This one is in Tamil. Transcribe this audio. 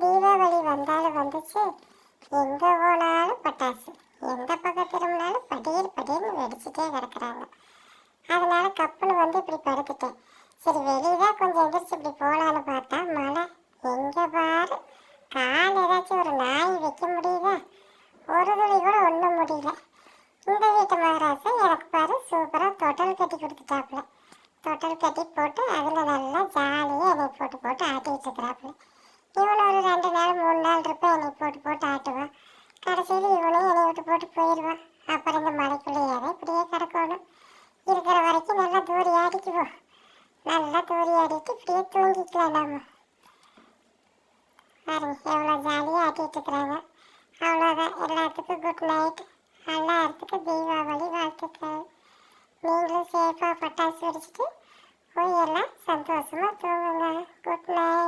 தீபாவளி வந்தாலும் வந்துச்சு. எங்கே போனாலும் பட்டாசு. எந்த பக்கம் திரும்பினாலும் படீர் படீர்னு வெடிச்சுட்டே கிடக்குறாங்க. அதனால கப்பல் வந்து இப்படி படுத்துட்டேன். சரி வெளியதான் கொஞ்சம் எந்திரிச்சு இப்படி போகலான்னு பார்த்தா மழை. எங்கே பாரு? கால் ஏதாச்சும் ஒரு நாய் வைக்க முடியுதா? ஒரு துளி கூட ஒன்றும் முடியல. இந்த வீட்டு மகராசா எனக்கு பாரு சூப்பராக தொட்டல் கட்டி கொடுத்துட்டாப்புல. தொட்டல் கட்டி போட்டு அதில் நல்லா ஜாலியாக என்னை போட்டு போட்டு ஆட்டிட்டு இருக்கிறாப்புல போட்டு போட்டு ஆட்டுவான் கடைசியில் இவனும் என்னை விட்டு போட்டு போயிடுவான் அப்புறம் இந்த மலைக்குள்ளேயே இப்படியே கிடக்கணும். இருக்கிற வரைக்கும் நல்லா தூரி ஆடிக்குவோம் நல்லா தூரி ஆடிட்டு இப்படியே தூங்கிக்கலாம் நாம. பாருங்க எவ்வளோ ஜாலியாக ஆட்டிட்டு இருக்கிறாங்க. அவ்வளோதான் எல்லாத்துக்கும் குட் நைட் எல்லாத்துக்கும் தீபாவளி வாழ்த்துக்கள். நீங்களும் சேஃபாக பட்டாசு வெடிச்சிட்டு போய் எல்லாம் சந்தோஷமாக தூங்குங்க. Good night